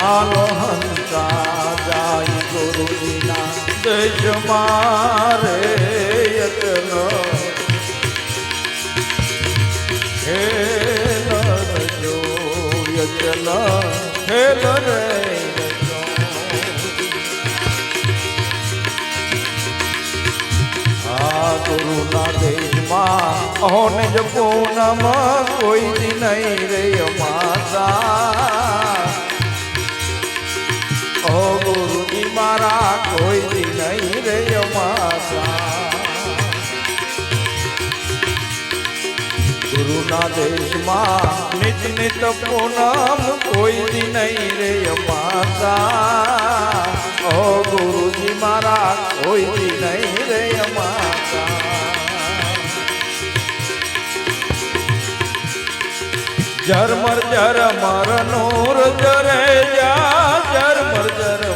હાલો હંસા જાય ગુરુજીના દેશ મારે યતન ખેલ રજો યતન ખેલ રે ગુરુના દેશમાં અહોને જ પૂનમ કોઈ દી નહીં રે, માતા. દી નહીં રે માતા ગુરુના દેશમાં નિત નિત પૂનમ કોઈ દી નહીં રે માતા ઓ ગુરુજી મારા કોઈ દી નહીં રે માતા ઝરમર ઝરમર નૂર જરે જા ઝરમર ઝરમર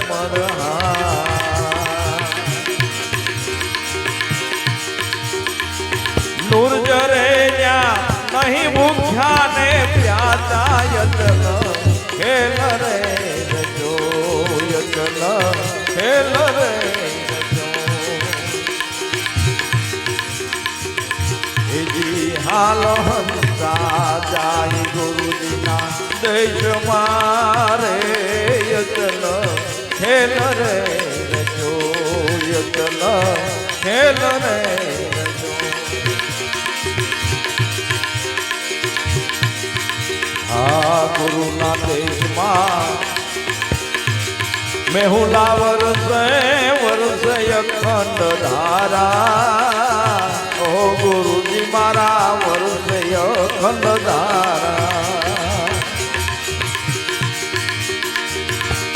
યતન ખેલ રે રજો યતન ખેલ રે હાલ હંસા જાય ગુરુજીના દેશ મારે યતન ખેલ રે રજો યતન ખેલ રે આ ગુરુના દેશમાં મેહુલા વરસે વરસે અખંડ ધારા. ઓ ગુરુજી મારા વરસે અખંડ ધારા.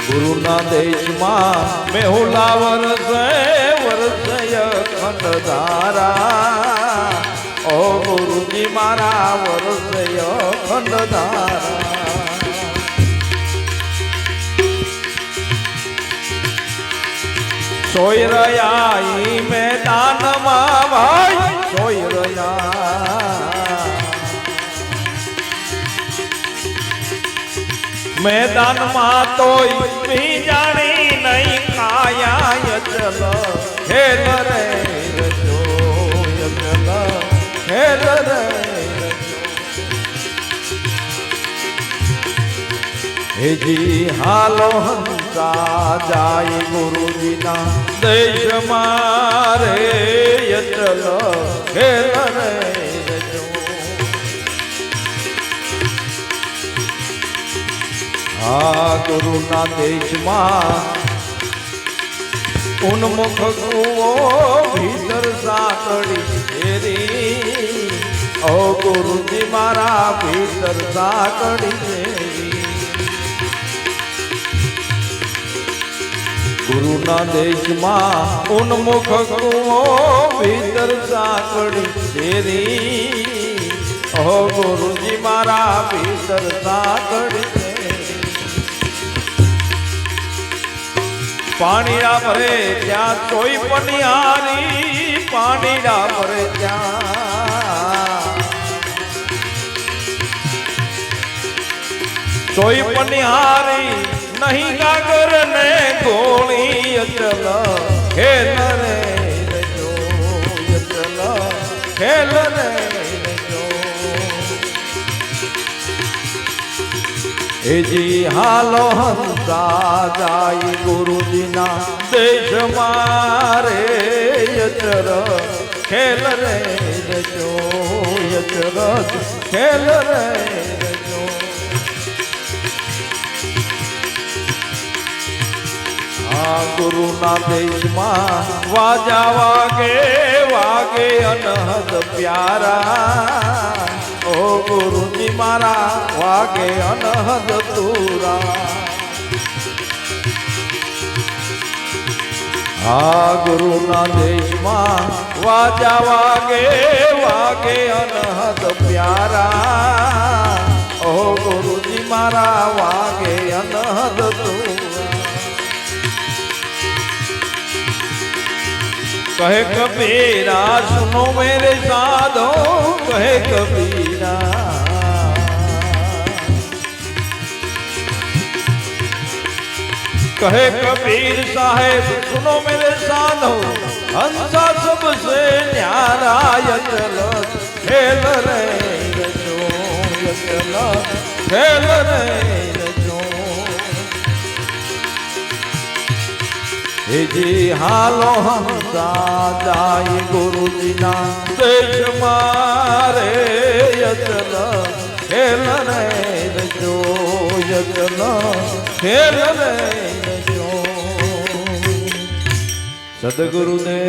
ગુરુના દેશમાં મેહુલા વરસે વરસે અખંડ ધારા. ગુરુજી મારા વરસે અખંડ સોઈ રહ્યા મેદાનમાં ભાઈ સોઈ રહ્યા મેદાનમાં તોય જાણી નહીં ખાયા ચલ હે રે હેજી હાલો હંસા જાય ગુરુજીના દેશ મારે યચલ ખેલ આ ગુરુના દેશમાં ઉન્મુખ કુવો ભીતર સાંકળી ઘેરી ઓ ગુરુજી મારા ભીતર સાંકળી ઘેરી ગુરુના દેશમાં ઉન્મુખ કુવો ભીતર સાંકળી ઘેરી ઓ ગુરુજી મારા ભીતર સાંકળી પાણીડા ભરે ત્યાં ચોઈ પનિહારી પાણીડા ભરે ત્યાં કોઈ પણ હારી નહીં ગાગર ને ગોળી અચલ. હે નરે ખેલ રે હેજી હાલો હંતા જાય ગુરુજીના દેશ મારે યચર ખેલ રે રજો યચર ખેલ રે રજો આ ગુરુના દેશમાં વાજા વાગે વાગે અનહદ પ્યારા ઓ ગુરુજી મારા વાગે અનહદ તુરા આ ગુરુના દેશમાં વાજા વાગે વાગે અનહદ પ્યારા ઓ ગુરુજી મારા વાગે અનહદ તુરા कहे कबीरा, सुनो मेरे साधो, कहे कबीरा। कहे कबीर साहेब, सुनो मेरे साधो, हंसा सबसे न्यारा, यचल, खेल रे यचल, खेल रे હેજી હાલો હંસા જાય ગુરુજીના દેશ મારે યતન ખેલ રે રજો યતન ખેલ રે રજો સદગુરુદેવ